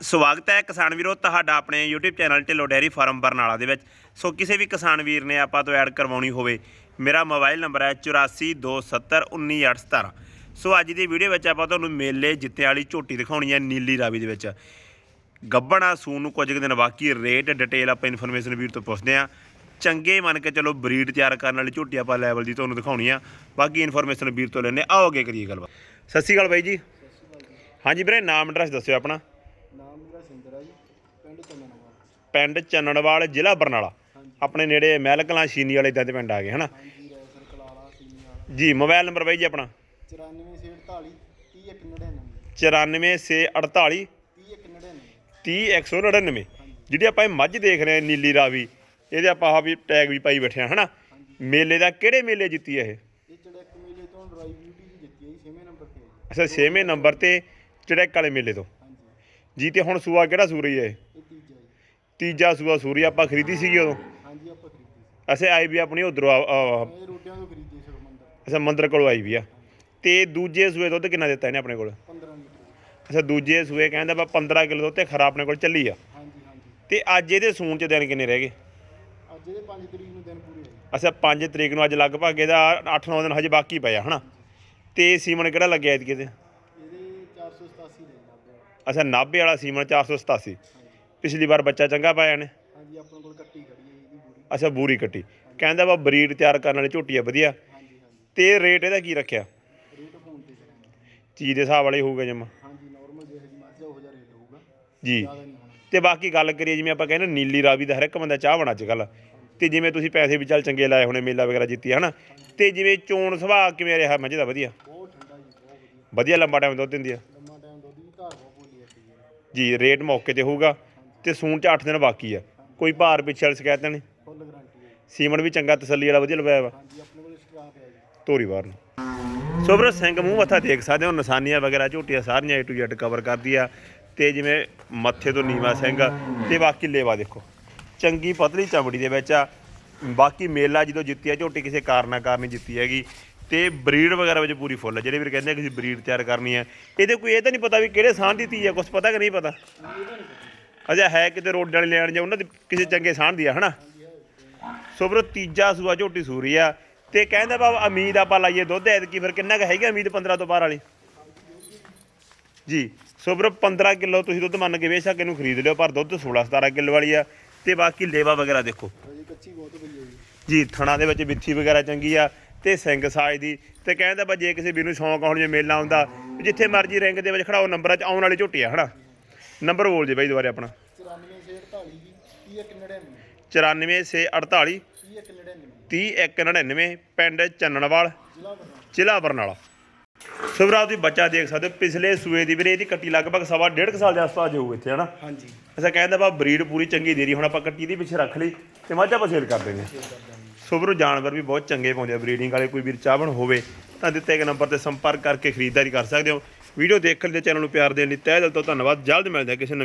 ਸਵਾਗਤ ਹੈ ਕਿਸਾਨ ਵੀਰੋ, ਤੁਹਾਡਾ ਆਪਣੇ YouTube channel Dhillon dairy farm Barnala ਦੇ ਵਿੱਚ। ਸੋ ਕਿਸੇ ਵੀ ਕਿਸਾਨ ਵੀਰ ਨੇ ਆਪਾਂ ਤੋਂ ਐਡ ਕਰਵਾਉਣੀ ਹੋਵੇ, ਮੇਰਾ ਮੋਬਾਈਲ ਨੰਬਰ ਹੈ 8427191817 ਸੋ ਅੱਜ ਦੀ ਵੀਡੀਓ ਵਿੱਚ ਆਪਾਂ ਤੁਹਾਨੂੰ ਮੇਲੇ ਜਿੱਤੇ ਵਾਲੀ ਝੋਟੀ ਦਿਖਾਉਣੀ ਹੈ ਨੀਲੀ ਰਾਵੀ ਦੇ ਵਿੱਚ। ਗੱਬਣਾ ਸੂਨ ਨੂੰ ਕੁਝ ਕੁ ਦਿਨ ਬਾਕੀ ਰੇਟ ਡਿਟੇਲ ਆਪਾਂ ਇਨਫੋਰਮੇਸ਼ਨ ਵੀਰ ਤੋਂ ਪੁੱਛਦੇ ਆ ਚੰਗੇ ਮੰਨ ਕੇ ਚਲੋ ਬਰੀਡ ਤਿਆਰ ਕਰਨ ਵਾਲੀ ਝੋਟੀ ਆਪਾਂ ਲੈਵਲ ਦੀ ਤੁਹਾਨੂੰ ਦਿਖਾਉਣੀ ਆ। ਬਾਕੀ ਇਨਫੋਰਮੇਸ਼ਨ ਵੀਰ ਤੋਂ ਲੈਣੇ ਆਓ ਅੱਗੇ ਕਰੀਏ ਗੱਲਬਾਤ। ਸਤਿ ਸ਼੍ਰੀ ਅਕਾਲ ਬਾਈ ਜੀ। ਹਾਂਜੀ ਵੀਰੇ, ਨਾਮ ਐਡਰੈਸ ਦੱਸਿਓ ਆਪਣਾ ਨਾਮ ਮੇਰਾ ਸਿੰਦਰ ਆ ਜੀ ਪਿੰਡ ਚੰਨਨਵਾਲ ਪਿੰਡ ਚੰਨਣਵਾਲ ਜ਼ਿਲ੍ਹਾ ਬਰਨਾਲਾ। ਆਪਣੇ ਨੇੜੇ ਮਹਿਲ ਕਲਾਂ ਸ਼ੀਨੀ ਵਾਲੇ ਇਦਾਂ ਦੇ ਪਿੰਡ ਆ ਗਏ ਹਨਾ? ਹਾਂਜੀ ਰੈਸਰ ਕਲਾਲਾ ਸੀਨੀ ਵਾਲਾ। ਜੀ ਮੋਬਾਈਲ ਨੰਬਰ ਬਾਈ ਜੀ ਆਪਣਾ। 9448 3199 9448 3199 30199 ਜਿਹੜੀ ਆਪਾਂ ਇਹ ਮੱਝ ਦੇਖ ਰਹੇ ਹਾਂ ਨੀਲੀ ਰਾਵੀ ਇਹਦੇ ਆਪਾਂ ਆਹ ਵੀ ਟੈਗ ਵੀ ਪਾਈ ਬੈਠੇ ਆ ਹਨਾ? ਮੇਲੇ ਦਾ ਕਿਹੜੇ ਮੇਲੇ ਜਿੱਤੀ ਇਹ? ਇਹ ਚੜਕ ਮੇਲੇ ਤੋਂ ਡਰਾਈ ਬਿਊਟੀ ਦੀ ਜਿੱਤੀ ਹੈ ਜੀ 6ਵੇਂ ਨੰਬਰ ਤੇ ਹੈ ਜੀ। ਅੱਛਾ 6ਵੇਂ ਨੰਬਰ ਤੇ ਚੜੈਕ ਵਾਲੇ ਮੇਲੇ ਤੋਂ। ਹਾਂਜੀ। ਜੀ ਤੇ ਹੁਣ ਸੂਆ ਕਿਹੜਾ ਸੂਰੀ ਹੈ ਇਹ? ਤੀਜਾ। ਤੀਜਾ ਸੂਆ ਸੂਰੀ ਆਪਾਂ ਖਰੀਦੀ ਸੀਗੀ ਉਦੋਂ? ਹਾਂਜੀ ਆਪਾਂ ਖਰੀਦੀ ਸੀ। ਅਸੀਂ ਆਈ ਵੀ ਆਪਣੀ ਉਧਰੋਂ ਇਹ ਰੋਟੀਆਂ ਤੋਂ ਖਰੀਦੀ ਸੀ ਮੰਦਰ। ਕੋਲੋਂ ਆਈ ਵੀ ਆ। ਤੇ ਦੂਜੇ ਸੂਏ ਦੁੱਧ ਕਿੰਨਾ ਦਿੱਤਾ ਇਹਨੇ ਆਪਣੇ ਕੋਲ? 15 ਲੀਟਰ ਅੱਛਾ ਦੂਜੇ ਸੂਏ ਕਹਿੰਦਾ ਬਾ 15 ਕਿਲੋ ਦੁੱਧ ਤੇ ਖਰਾ ਆਪਣੇ ਕੋਲ ਚੱਲੀ ਆ। ਹਾਂਜੀ ਹਾਂਜੀ। ਤੇ ਅੱਜ ਇਹਦੇ ਸੂਣ ਚ ਦਿਨ ਕਿੰਨੇ ਰਹਿ ਗਏ? ਅੱਜ ਇਹਦੇ 5 ਤਰੀਕ ਨੂੰ ਦਿਨ ਪੂਰੇ ਹੋਏ ਅੱਛਾ 5 ਤਰੀਕ ਨੂੰ ਅੱਜ ਲਗਭਗ ਇਹਦਾ 8-9 ਦਿਨ ਹਜੇ ਬਾਕੀ ਪਏ ਆ ਹਨਾ? ਤੇ ਸੀਮਨ ਕਿਹੜਾ ਲੱਗਿਆ ਇਹਦੇ? ਕਿਤੇ ਇਹਦੇ 487 ਦੇ ਨਾਬੇ ਅੱਛਾ 90 ਵਾਲਾ ਸੀਮਨ 487 ਪਿਛਲੀ ਵਾਰ ਬੱਚਾ ਚੰਗਾ ਪਾਇਆ ਨੇ। ਹਾਂਜੀ ਆਪਣੇ ਕੋਲ ਕੱਟੀ ਖੜੀ ਹੈ ਇਹਦੀ ਪੂਰੀ ਅੱਛਾ ਬੂਰੀ ਕੱਟੀ। ਕਹਿੰਦਾ ਵਾ ਬਰੀਡ ਤਿਆਰ ਕਰਨ ਵਾਲੀ ਝੋਟੀ ਆ ਵਧੀਆ। ਹਾਂਜੀ ਹਾਂਜੀ। ਤੇ ਰੇਟ ਇਹਦਾ ਕੀ ਰੱਖਿਆ? ਰੇਟ ਫੋਨ ਤੇ ਕਰਾਂਗੇ ਚੀਜ਼ ਦੇ ਹਿਸਾਬ ਵਾਲੇ ਹੋਊਗਾ ਜਮਾ। ਹਾਂਜੀ ਨਾਰਮਲ ਜਿਹੇ ਜੀ ਮਰਜ਼ੀ ਉਹ ਜਿਹਾ ਰੇਟ ਹੋਊਗਾ। ਜੀ। ਜ਼ਿਆਦਾ ਨਹੀਂ ਹੋਣਾ। ਤੇ ਬਾਕੀ ਗੱਲ ਕਰੀਏ ਜਿਵੇਂ ਆਪਾਂ ਕਹਿੰਦੇ ਨੀਲੀ ਰਾਵੀ ਦਾ ਹਰ ਇੱਕ ਬੰਦਾ ਚਾਹ ਬਣਾ ਅੱਜ ਕੱਲ ਤੇ ਜਿਵੇਂ ਤੁਸੀਂ ਪੈਸੇ ਵੀ ਚੱਲ ਚੰਗੇ ਲਾਏ ਹੋਣੇ ਮੇਲਾ ਵਗੈਰਾ ਜਿੱਤੀ ਹਨਾ ਤੇ ਜਿਵੇਂ ਚੋਣ ਸੁਭਾਅ ਕਿਵੇਂ ਰਿਹਾ ਮੱਝ ਦਾ ਵਧੀਆ? ਬਹੁਤ ਠੰਡਾ ਜੀ ਬਹੁਤ ਵਧੀਆ। ਵਧੀਆ ਲੰਬਾ ਟਾਈਮ ਦੁੱਧ ਦਿੰਦੀ ਆ। ਲੰਮਾ ਟਾਈਮ ਦੁੱਧ ਦੀ ਧਾਰ ਬਹੁਤ ਬੋਲੀ ਹੈ ਜੀ। ਰੇਟ ਮੌਕੇ ਤੇ ਹੋਊਗਾ। ਤੇ ਸੂਣ ਚ 8 ਦਿਨ ਬਾਕੀ ਆ। ਕੋਈ ਭਾਰ ਪਿੱਛੇ ਵਾਲੀ ਸ਼ਿਕਾਇਤ ਨਹੀਂ? ਫੁੱਲ ਗਾਰੰਟੀ ਹੈ ਜੀ। ਸੀਮਨ ਵੀ ਚੰਗਾ ਤਸੱਲੀ ਵਾਲਾ ਵਧੀਆ ਲਵਾਇਆ ਵਾ। ਹਾਂਜੀ ਆਪਣੇ ਕੋਲ ਸਟਾਕ ਹੈ ਜੀ। ਤੋਰੀ ਬਾਹਰ ਨੂੰ। ਸੋ ਵੀਰੋ ਸਿੰਘ ਮੂੰਹ ਮੱਥਾ ਦੇਖ ਸਕਦੇ ਹੋ ਨਿਸ਼ਾਨੀਆਂ ਵਗੈਰਾ ਝੋਟੀਆਂ ਸਾਰੀਆਂ A to Z ਕਵਰ ਕਰਦੀ ਆ। ਤੇ ਜਿਵੇਂ ਮੱਥੇ ਤੋਂ ਨੀਵਾ ਸਿੰਘ ਤੇ ਬਾਕੀ ਲੇਵਾ ਦੇਖੋ। ਚੰਗੀ ਪਤਲੀ ਚਮੜੀ ਦੇ ਵਿੱਚ ਆ। ਬਾਕੀ ਮੇਲਾ ਜਦੋਂ ਜਿੱਤੀ ਆ ਝੋਟੀ ਕਿਸੇ ਕਾਰਨਾ ਕਾਰਨ ਜਿੱਤੀ ਹੈਗੀ। ਤੇ ਬਰੀਡ ਵਗੈਰਾ ਵਿੱਚ ਪੂਰੀ ਫੁੱਲ ਆ। ਜਿਹੜੇ ਵੀਰ ਕਹਿੰਦੇ ਆ ਕਿ ਅਸੀਂ ਬਰੀਡ ਤਿਆਰ ਕਰਨੀ ਆ। ਇਹਦੇ ਕੋਈ ਇਹ ਤਾਂ ਨਹੀਂ ਪਤਾ ਵੀ ਕਿਹੜੇ ਸਾਹ ਦੀ ਤੀ ਆ ਕੁਝ ਪਤਾ ਕਿ ਨਹੀਂ ਪਤਾ। ਅਜਾ ਹੈ ਕਿਤੇ ਰੋਡ ਵਾਲੇ ਲੈਣ ਜਾਂ ਉਹਨਾਂ ਦੇ ਕਿਸੇ ਚੰਗੇ ਸਾਹ ਦੀ ਆ, ਹਨਾ? ਸੋ ਵੀਰੋ ਤੀਜਾ ਸੂਆ ਝੋਟੀ ਸੂਰੀ ਆ ਤੇ ਕਹਿੰਦਾ ਬਾਬਾ ਉਮੀਦ ਆਪਾਂ ਲਾਈਏ ਦੁੱਧ, ਐਤਕੀ ਫਿਰ ਕਿੰਨਾ ਕੁ ਹੈਗਾ ਉਮੀਦ 15 ਤੋਂ ਬਾਹਰ ਵਾਲੀ? ਜੀ ਸੋ ਵੀਰੋ 15 ਕਿਲੋ ਤੁਸੀਂ ਦੁੱਧ ਮੰਨ ਕੇ ਬੇਸ਼ੱਕ ਇਹਨੂੰ ਖਰੀਦ ਲਿਓ, ਪਰ ਦੁੱਧ 16 17 ਕਿਲੋ ਵਾਲੀ ਆ ਤੇ ਬਾਕੀ ਲੇਵਾ ਵਗੈਰਾ ਦੇਖੋ। ਜੀ ਜੀ ਥਣਾ ਦੇ ਵਿੱਚ ਵਿੱਥੀ ਵਗੈਰਾ ਚੰਗੀ ਆ ਤੇ ਸਿੰਘ ਸਾਜ ਦੀ ਤੇ ਕਹਿੰਦਾ ਬਾ ਜੇ ਕਿਸੇ ਵੀਰ ਨੂੰ ਸ਼ੌਂਕ ਆਉਣ ਜੇ ਮੇਲਾ ਆਉਂਦਾ, ਜਿੱਥੇ ਮਰਜ਼ੀ ਰਿੰਗ ਦੇ ਵਿੱਚ ਖੜਾਓ ਨੰਬਰਾਂ 'ਚ ਆਉਣ ਵਾਲੀ ਝੋਟੀ ਆ, ਹਨਾ? ਨੰਬਰ ਬੋਲ ਜੇ ਬਾਈ ਦੁਬਾਰੇ ਆਪਣਾ। 9448 ਜੀ 3199 94648 3199 3199 ਪਿੰਡ ਚੰਨਣਵਾਲ ਜ਼ਿਲ੍ਹਾ ਬਰਨਾਲਾ। ਸੁਭਰਾ ਤੁਸੀਂ ਬੱਚਾ ਦੇਖ ਸਕਦੇ ਹੋ ਪਿਛਲੇ ਸੂਏ ਦੀ ਵੀਰੇ ਇਹਦੀ ਕੱਟੀ ਲਗਭਗ ਸਵਾ ਡੇਢ ਸਾਲ ਦੇ ਆਸ-ਪਾਸ ਹੋਊ ਇੱਥੇ ਹਨਾ? ਹਾਂਜੀ। ਅੱਛਾ ਕਹਿੰਦਾ ਬਾ ਬਰੀਡ ਪੂਰੀ ਚੰਗੀ ਦੇ ਰਹੀ ਹੁਣ ਆਪਾਂ ਕੱਟੀ ਦੀ ਪਿੱਛੇ ਰੱਖ ਲਈ ਤੇ ਮੱਝ ਆਪਾਂ ਸੇਲ ਕਰ ਦੇਣੀ ਸੁਭਰੂ ਜਾਨਵਰ ਵੀ ਬਹੁਤ ਚੰਗੇ ਪਾਉਂਦੇ ਆ ਬਰੀਡਿੰਗ ਵਾਲੇ ਕੋਈ ਵੀਰ ਚਾਹਵਣ ਹੋਵੇ ਤਾਂ ਦਿੱਤੇ ਗਏ ਨੰਬਰ ਤੇ ਸੰਪਰਕ ਕਰਕੇ ਖਰੀਦਦਾਰੀ ਕਰ ਸਕਦੇ ਹੋ। ਵੀਡੀਓ ਦੇਖਣ ਦੇ ਚੈਨਲ ਨੂੰ ਪਿਆਰ ਦੇਣ ਲਈ ਤਹਿ ਦਿਲ ਤੋਂ ਧੰਨਵਾਦ। ਜਲਦ ਮਿਲਦੇ ਹਾਂ ਕਿਸੇ ਨਵੀਂ